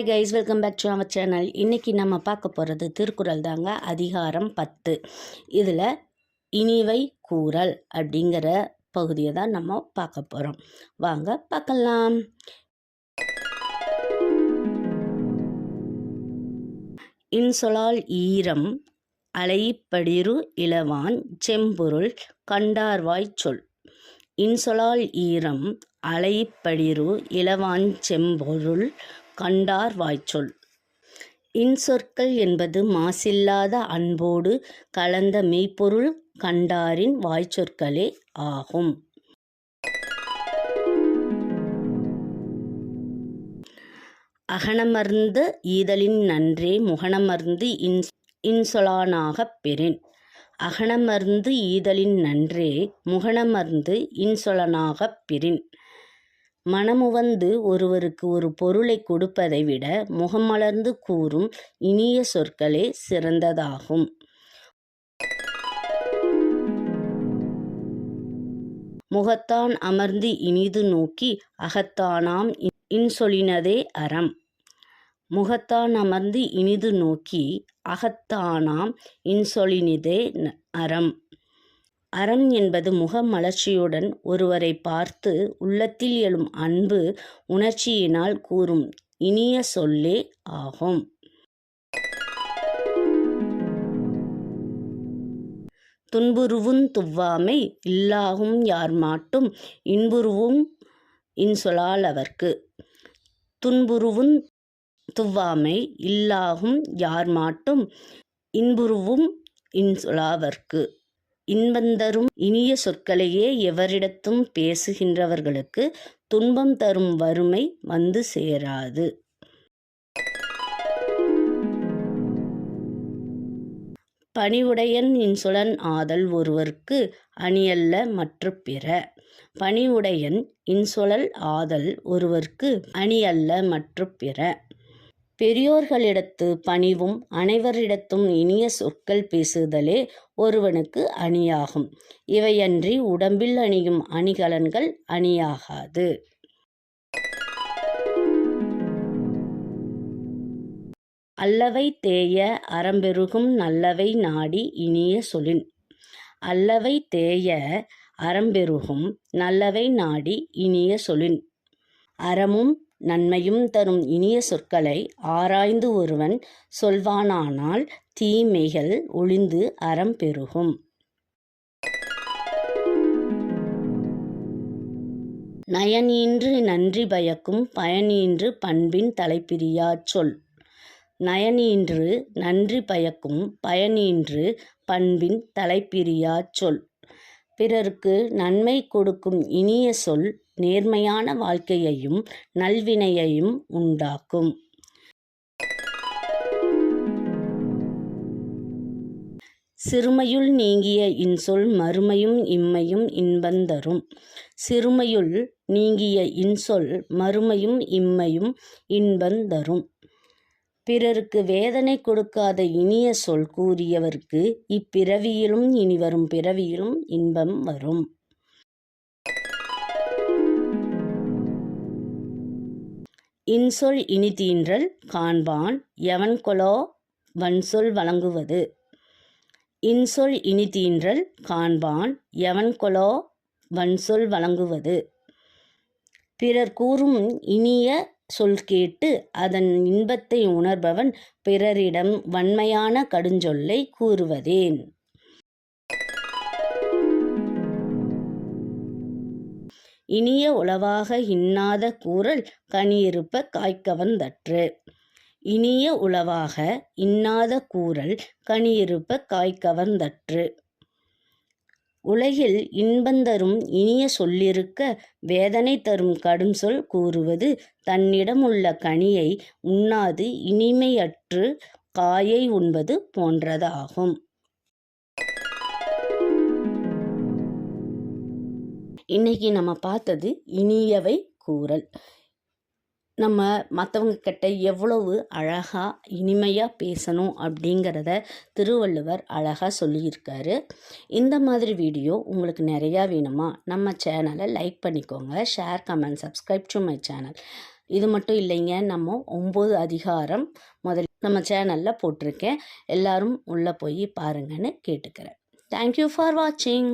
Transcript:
Hi guys welcome back to our channel இன்றைக்கி நம்ம பார்க்க போகிறது திருக்குறள் தாங்க அதிகாரம் பத்து. இதில் இனிவை கூறல் அப்படிங்கிற பகுதியை தான் நம்ம பார்க்க போகிறோம் வாங்க பார்க்கலாம். இன்சொலால் ஈரம் அலைப்படிரு இளவான் செம்பொருள் கண்டார்வாய் சொல். இன்சொலால் ஈரம் அலைப்படிரு இளவான் செம்பொருள் கண்டார் வாய்ச்சொல். இன்சொற்கள் என்பது மாசில்லாத அன்போடு கலந்த மெய்ப்பொருள் கண்டாரின் வாய்ச்சொற்களே ஆகும். அகனமர்ந்த ஈதலின் நன்றே முகனமர்ந்து இன் இன்சொலானாகப் பெறேன். அகனமர்ந்து ஈதலின் நன்றே முகனமர்ந்து இன்சொலனாகப் பெறின். மனமுவந்து ஒருவருக்கு ஒரு பொருளை கொடுப்பதை விட முகமலர்ந்து கூறும் இனிய சொற்களே சிறந்ததாகும். முகத்தான் அமர்ந்து இனிது நோக்கி அகத்தானாம் இன்சொலினதே அறம். முகத்தான் அமர்ந்து இனிது நோக்கி அகத்தானாம் இன்சொலினிதே அறம். அறம் என்பது முகமலர்ச்சியுடன் ஒருவரை பார்த்து உள்ளத்தில் எழும் அன்பு உணர்ச்சியினால் கூறும் இனிய சொல்லே ஆகும். துன்புருவும் துவ்வாமை இல்லாகும் யார் மாட்டும் இன்புருவும் இன்சொலால் அவர்க்கு. துன்புருவும் துவ்வாமை இல்லாகும் யார் மாட்டும் இன்புருவும் இன்சொலாவர்க்கு இன்பந்தரும் இனிய சொற்களையே எவரிடத்தும் பேசுகின்றவர்களுக்கு துன்பம் தரும் வறுமை வந்து சேராது. பணிவுடையன் இன்சொலன் ஆதல் ஒருவர்க்கு அணியல்ல மற்ற பிற. பணிவுடையன் இன்சொலல் ஆதல் ஒருவர்க்கு அணியல்ல மற்ற பிற. பெரியோர்களிடத்து பணிவும் அனைவரிடத்தும் இனிய சொற்கள் பேசுதலே ஒருவனுக்கு அணியாகும். இவையன்றி உடம்பில் அணியும் அணிகலன்கள் அணியாகாது. அல்லவை தேய அறம்பெருகும் நல்லவை நாடி இனிய சொலின் அல்லவை தேய அறம்பெருகும் நல்லவை நாடி இனிய சொலின் அறமும் நன்மையும் தரும் இனிய சொற்களை ஆராய்ந்து ஒருவன் சொல்வானானால் தீமைகள் ஒளிந்து அறம் பெருகும். நயனீன்று நன்றி பயக்கும் பயனீன்று பண்பின் தலைப்பிரியாச் சொல். நயனீன்று நன்றி பயக்கும் பயனீன்று பண்பின் தலைப்பிரியாச் சொல். பிறருக்கு நன்மை கொடுக்கும் இனிய சொல் நேர்மையான வாழ்க்கையையும் நல்வினையையும் உண்டாக்கும். சிறுமையுள் நீங்கிய இன்சொல் மறுமையும் இம்மையும் இன்பந்தரும் சிறுமையுள் நீங்கிய இன்சொல் மறுமையும் இம்மையும் இன்பந்தரும் பிறருக்கு வேதனை கொடுக்காத இனிய சொல் கூறியவர்க்கு இப்பிறவியிலும் இனி வரும் பிறவியிலும் இன்பம் வரும். இன்சொல் இனி தீன்றல் காண்பான் எவன்கொலோ வன்சொல் வழங்குவது. இன்சொல் இனி தீன்றல் காண்பான் எவன்கொலோ வன்சொல் வழங்குவது. பிறர் கூறும் இனிய சொல் கேட்டு அதன் இன்பத்தை உணர்பவன் பிறரிடம் வன்மையான கடுஞ்சொல்லை கூறுவதேன். இனிய உளவாக இன்னாத கூறல் கனியிருப்ப காய்க்கவந்தற்று இனிய உளவாக இன்னாத கூறல் கனியிருப்ப காய்க்கவந்தற்று உலகில் இன்பந்தரும் இனிய சொல்லிருக்க வேதனை தரும் கடும் சொல் கூறுவது தன்னிடமுள்ள கனியை உண்ணாது இனிமையற்று காயை உண்பது போன்றதாகும். இன்னைக்கு நம்ம பார்த்தது இனியவை கூறல். நம்ம மற்றவங்க கிட்ட எவ்வளவு அழகாக இனிமையாக பேசணும் அப்படிங்கிறத திருவள்ளுவர் அழகாக சொல்லியிருக்காரு. இந்த மாதிரி வீடியோ உங்களுக்கு நிறையா வேணுமா நம்ம சேனலை லைக் பண்ணிக்கோங்க. Share comment subscribe to my channel. இது மட்டும் இல்லைங்க நம்ம ஒம்பது அதிகாரம் முதல் நம்ம சேனலில் போட்டிருக்கேன். எல்லாரும் உள்ளே போய் பாருங்கன்னு கேட்டுக்கிறேன். தேங்க்யூ ஃபார் வாட்சிங்